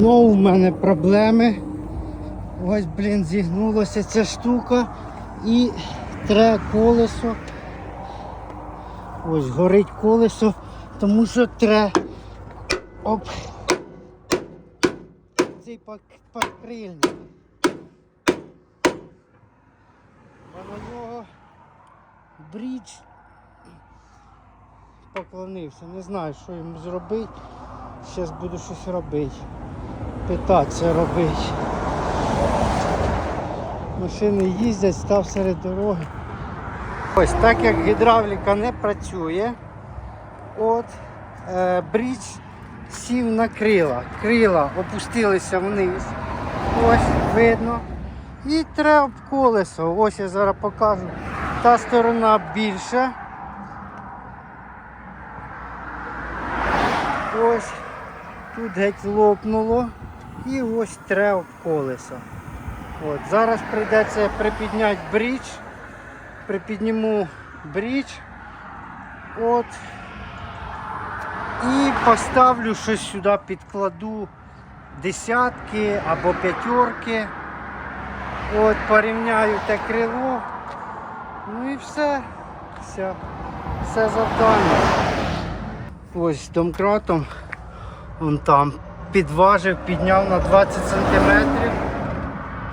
Знову в мене проблеми. Ось, блін, зігнулася ця штука і тре колесо. Ось горить колесо, тому що тре об цей покрильник. А на нього брідж поклонився. Не знаю, що йому зробити. Зараз буду щось робити. Питатися робити. Машини їздять, став серед дороги. Ось так як гідравліка не працює, от е, брідж сів на крила. Крила опустилися вниз. Ось видно. І треба об колесо. Ось я зараз покажу. Та сторона більша. Ось тут геть лопнуло. І ось треба об колесо. От, зараз прийдеться припідняти брідж. Припідніму брідж. От. І поставлю щось сюди, підкладу десятки або п'ятерки. От, порівняю те крило. Ну і все. Все, все завдання. Ось домкратом вон там підважив, підняв на 20 сантиметрів.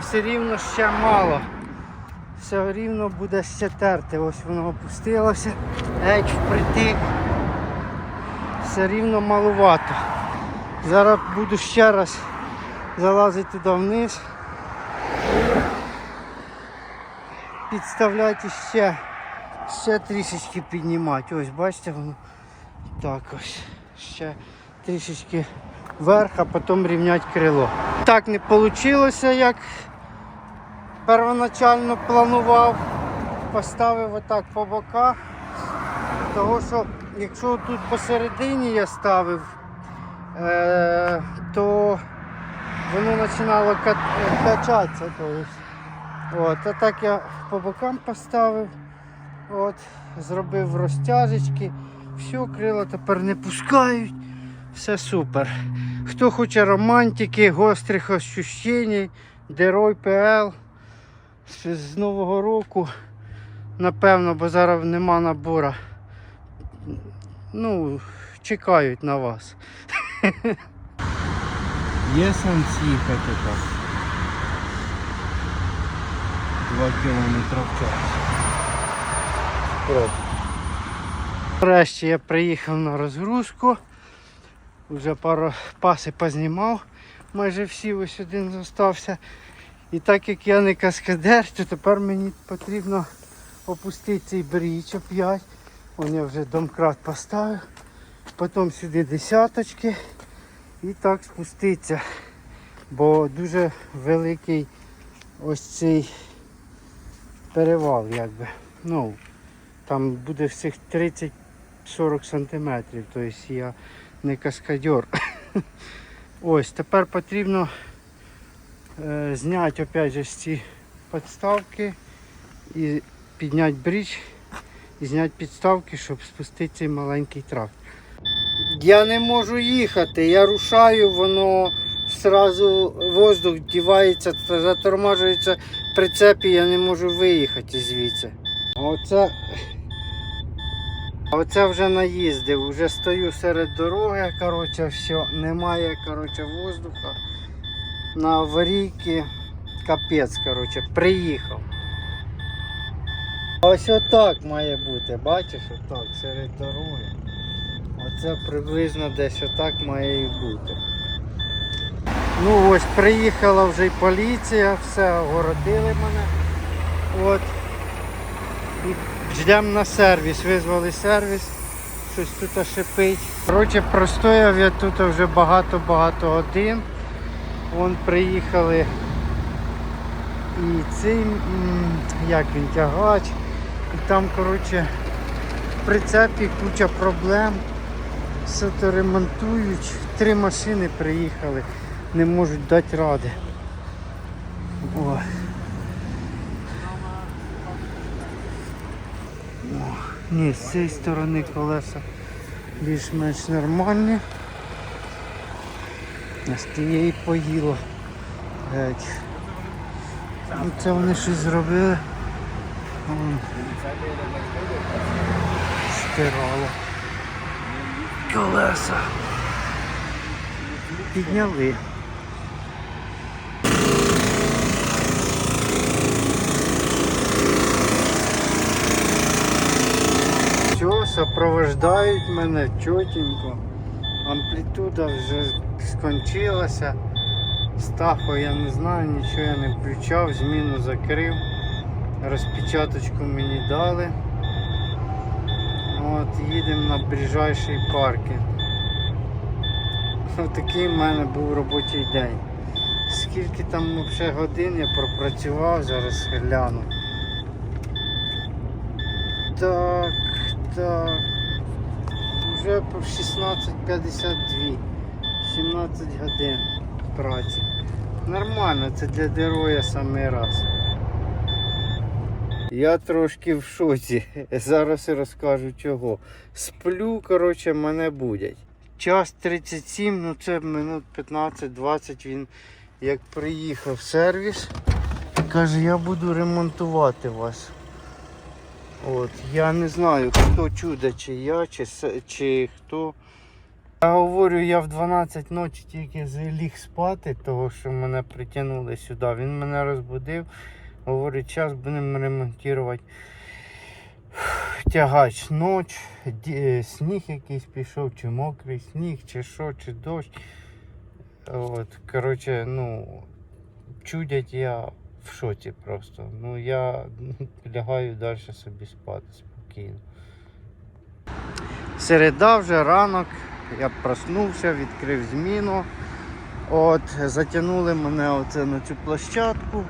Все рівно ще мало. Все рівно буде ще терти. Ось воно опустилося. Геть впритик. Все рівно малувато. Зараз буду ще раз залазити туди вниз. Підставляти ще, ще трішечки піднімати. Ось бачите воно. Так ось. Ще трішечки вверх, а потім рівняти крило. Так не вийшло, як первоначально планував. Поставив отак по боках. Того що якщо тут посередині я ставив, е, то воно починало качатися. От, а так я по бокам поставив, от, зробив розтяжечки, все, крила тепер не пускають, все супер. Хто хоче романтики, гострих ощущень, Дерой ПЛ з Нового року, напевно, бо зараз нема набора. Ну, чекають на вас. Є сенс їхати так. 2 кілометри в час. Нарешті я приїхав на розгрузку. Вже пару паси познімав, майже всі ось один залишився. І так як я не каскадер, то тепер мені потрібно опустити цей бріч оп'ять. Вон я вже домкрат поставив. Потім сюди десяточки і так спуститися. Бо дуже великий ось цей перевал якби. Ну, там буде всіх 30-40 сантиметрів, тобто я не каскадер. Ось, тепер потрібно е, зняти опять же ці підставки і підняти брідж і зняти підставки, щоб спустити цей маленький трактор. Я не можу їхати, я рушаю, воно зразу воздух дівається, затормажується в прицепі, я не можу виїхати звідси. Оце, а оце вже наїздив, вже стою серед дороги, коротше, все, немає коротше, воздуха. На аварійки капець, коротше, приїхав. Ось отак має бути, бачиш, отак, серед дороги. Оце приблизно десь отак має і бути. Ну ось приїхала вже й поліція, все огородили мене. От. І ждемо на сервіс, визвали сервіс, щось тут шипить. Коротше, простояв я тут вже багато-багато годин. Вон приїхали і цей, як він, тягач. І там, коротше, в прицепі куча проблем. Все то ремонтують. Три машини приїхали, не можуть дати ради. О. Ні, з цієї сторони колеса більш-менш нормальні. з тієї поїло. Геть. Ну, це вони щось зробили. Стирало. Колеса. Підняли. Все, сопровождають мене чотенько. Амплітуда вже скончилася. Стахо я не знаю, нічого я не включав, зміну закрив. Розпечаточку мені дали. От, їдемо на ближайший паркінг. Отакий в мене був робочий день. Скільки там взагалі годин я пропрацював, зараз гляну. Так. Вже по 16.52. 17 годин праці. Нормально, це для героя самий раз. Я трошки в шоці. Зараз розкажу чого. Сплю, коротше, мене будять. Час 37, ну це минут 15-20 він як приїхав в сервіс. Каже, я буду ремонтувати вас. От, я не знаю, хто чудо, чи я, чи, чи хто. Я говорю, я в 12 ночі тільки ліг спати, того що мене притягнули сюди. Він мене розбудив. Говорить, час будемо ремонтувати тягач ноч, е, сніг якийсь пішов, чи мокрий сніг, чи що, чи дощ. От, коротше, ну, чудять я в шоці просто. Ну я лягаю далі собі спати спокійно. Середа вже ранок, я проснувся, відкрив зміну. От, затягнули мене оце на цю площадку.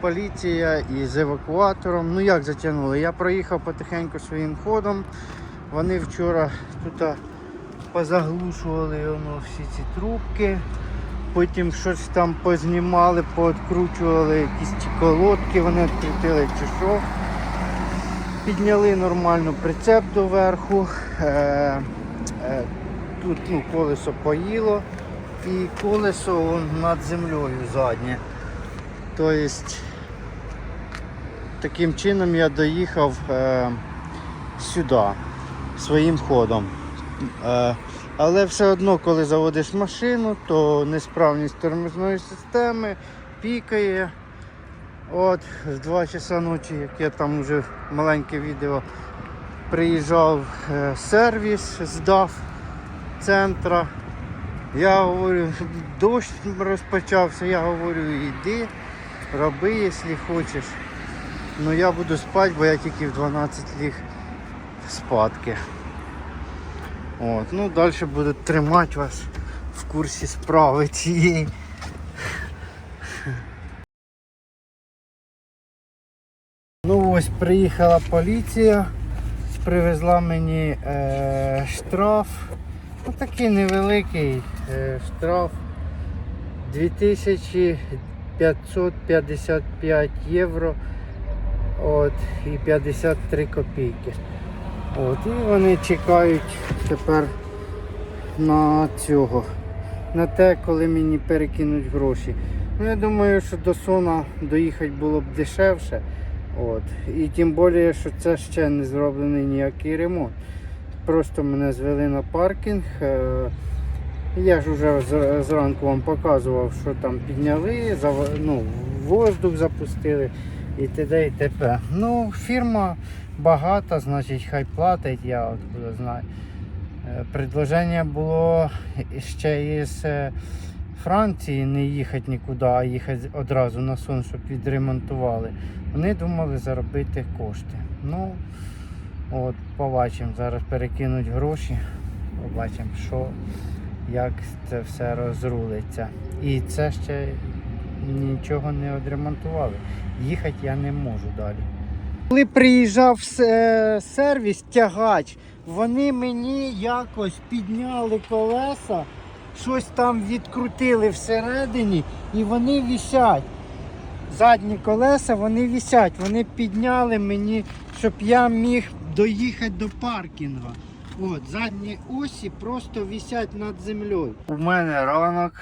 Поліція із евакуатором. Ну як затягнули? Я проїхав потихеньку своїм ходом. Вони вчора тут позаглушували воно, всі ці трубки. Потім щось там познімали, пооткручували якісь колодки, вони відкрутили чи що. Підняли нормально прицеп доверху. Е, е, тут ну, колесо поїло і колесо над землею заднє. Тобто таким чином я доїхав е, сюди своїм ходом. Е, але все одно, коли заводиш машину, то несправність тормозної системи пікає. От, в 2 часа ночі, як я там вже маленьке відео приїжджав е, сервіс, здав центра. Я говорю, дощ розпочався, я говорю, йди, роби, якщо хочеш. Ну я буду спати, бо я тільки в 12 ліг спадки. От, ну далі буду тримати вас в курсі справи цієї. Ну ось приїхала поліція, привезла мені е, штраф. Ну, такий невеликий е, штраф 2555 євро от, і 53 копійки. От, і вони чекають тепер на цього, на те, коли мені перекинуть гроші. Ну, я думаю, що до Сона доїхати було б дешевше. От. І тим більше, що це ще не зроблений ніякий ремонт. Просто мене звели на паркінг. е, Я ж вже зранку вам показував, що там підняли, ну, воздух запустили і т.д. і т.п. Ну, фірма багата, значить хай платить, я от буду знаю. Е, Предложення було ще із е, Франції не їхати нікуди, а їхати одразу на сон, щоб відремонтували. Вони думали заробити кошти. Ну, от, побачимо, зараз перекинуть гроші, побачимо, що, як це все розрулиться. І це ще нічого не відремонтували. Їхати я не можу далі. Коли приїжджав е, сервіс тягач, вони мені якось підняли колеса, щось там відкрутили всередині і вони вісять. Задні колеса вони вісять. Вони підняли мені, щоб я міг доїхати до паркінгу. От, задні осі просто висять над землею. У мене ранок.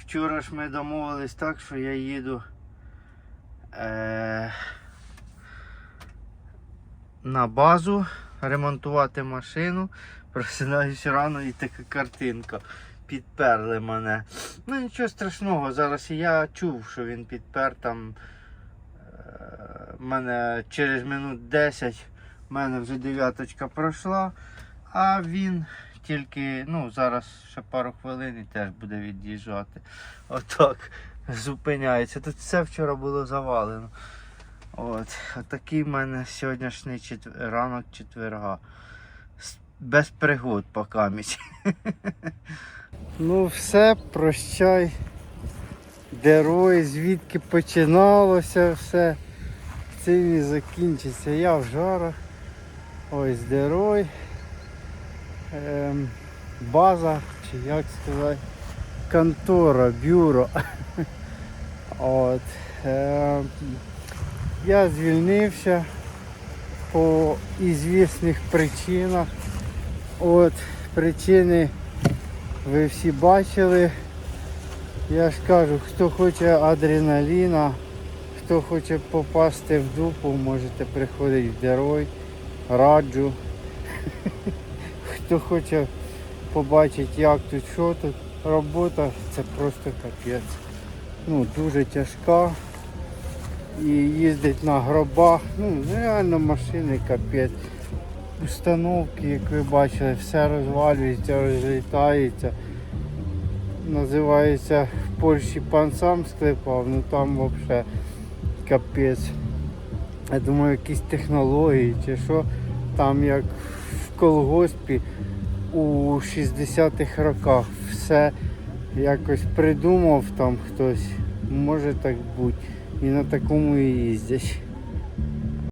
Вчора ж ми домовились так, що я їду е- на базу ремонтувати машину. Просинаюся рано і така картинка. Підперли мене. Ну нічого страшного, зараз я чув, що він підпер там. Е, мене через минут 10 в мене вже дев'яточка пройшла, а він тільки, ну, зараз ще пару хвилин і теж буде від'їжджати. Отак зупиняється. Тут все вчора було завалено. От, отакий в мене сьогоднішній четвер... ранок четверга. Без пригод поки місь. Ну все, прощай. Герой, звідки починалося все. Цим і закінчиться. Я в жарах. Ось герой. Ем, база, чи як сказати, контора, бюро. От. Ем, я звільнився по ізвісних причинах. От причини ви всі бачили. Я ж кажу, хто хоче адреналіна, хто хоче попасти в дупу, можете приходити в Дерой, раджу. Хто хоче побачити, як тут, що тут, робота, це просто капець. Ну, дуже тяжка. І їздить на гробах, ну реально машини капець. Установки, як ви бачили, все розвалюється, розлітається. Називається в Польщі пан сам склепав, ну там взагалі капець. Я думаю, якісь технології чи що. Там як колгоспі у 60-х роках все якось придумав там хтось. Може так бути. І на такому і їздять.